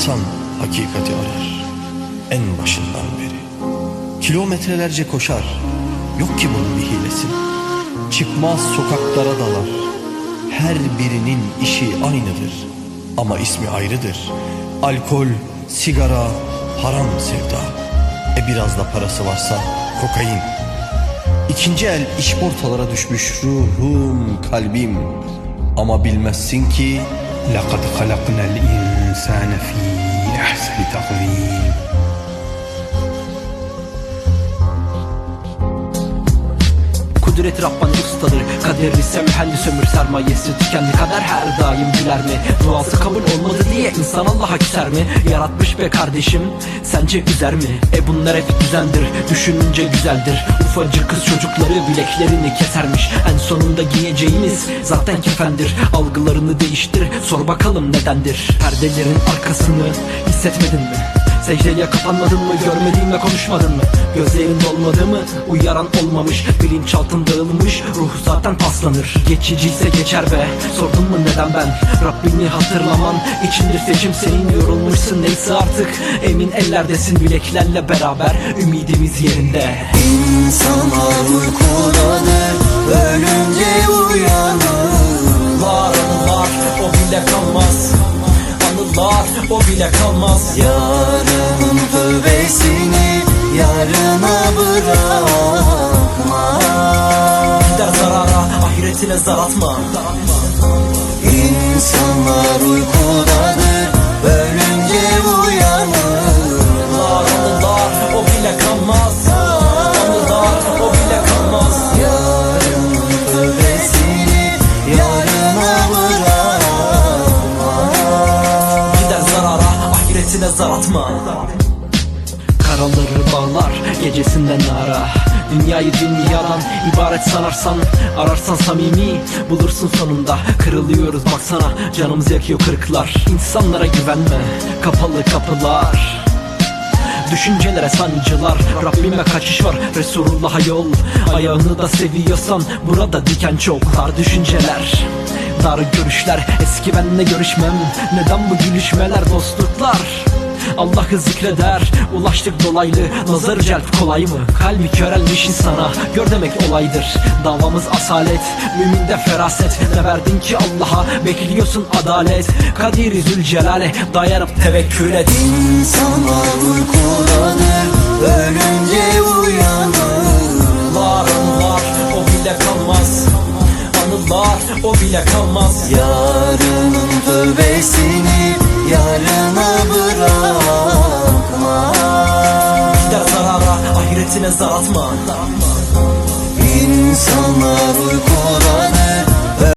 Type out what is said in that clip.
İnsan hakikati arar en başından beri. Kilometrelerce koşar, yok ki bunun bir hilesi. Çıkmaz sokaklara dalar, her birinin işi aynıdır. Ama ismi ayrıdır. Alkol, sigara, haram sevda. E biraz da parası varsa kokain. İkinci el işportalara düşmüş ruhum, kalbim. Ama bilmezsin ki لقد خلقنا الإنسان في أحسن تقويم Kudret Rabbani ustadır Kaderi semhelli sömür sermayesi tükendi Kader her daim güler mi? Duası kabul olmadı diye insan Allah'a küser mi? Yaratmış be kardeşim sence güzel mi? E bunlar hep düzendir düşününce güzeldir Ufacık kız çocukları bileklerini kesermiş En sonunda giyeceğimiz zaten kefendir Algılarını değiştir sor bakalım nedendir Perdelerin arkasını hissetmedin mi? Secdeye kapanmadın mı görmediğinle konuşmadın mı? Gözlerin dolmadı mı uyaran olmamış Bilinçaltın dağılmış ruh zaten paslanır. Geçiciyse geçer be sordun mu neden ben? Rabbini hatırlaman içindir seçim senin Yorulmuşsun neyse artık. Emin ellerdesin Bileklerle beraber ümidimiz yerinde. İnsanlar uykudadır Ölünce uyanır. Var anılar o bile kalmaz o bile kalmaz. Yarının tövbesini yarına bırakma. Gider zarara ahiretine zar atma. İnsanlar uykudadır ahiretine zar atma Karaları bağlar gecesinden ara. Dünyayı dünyadan ibaret sanarsan Ararsan samimi bulursun sonunda. Kırılıyoruz baksana canımız yakıyor kırıklar İnsanlara güvenme kapalı kapılar. Düşüncelere sancılar Rabbime kaçış var. Resulullah'a yol Ayağını da seviyorsan Burada diken çok. Dar düşünceler Dar görüşler Eski benle görüşmem. Neden bu gülüşmeler dostluklar? Allah'ı zikreder Ulaştık dolaylı. Nazarı celp kolay mı? Kalbi körelmiş insana Gör demek olaydır. Davamız asalet Müminde feraset. Ne verdin ki Allah'a? Bekliyorsun adalet. Kadir Zülcelal'e Dayanıp tevekkül et. İnsanlar uykudadır Ölünce o bile kalmaz. Yarının tövbesini yarına bırakma. Gider zarara ahiretine zar atma. İnsanlar uykudadır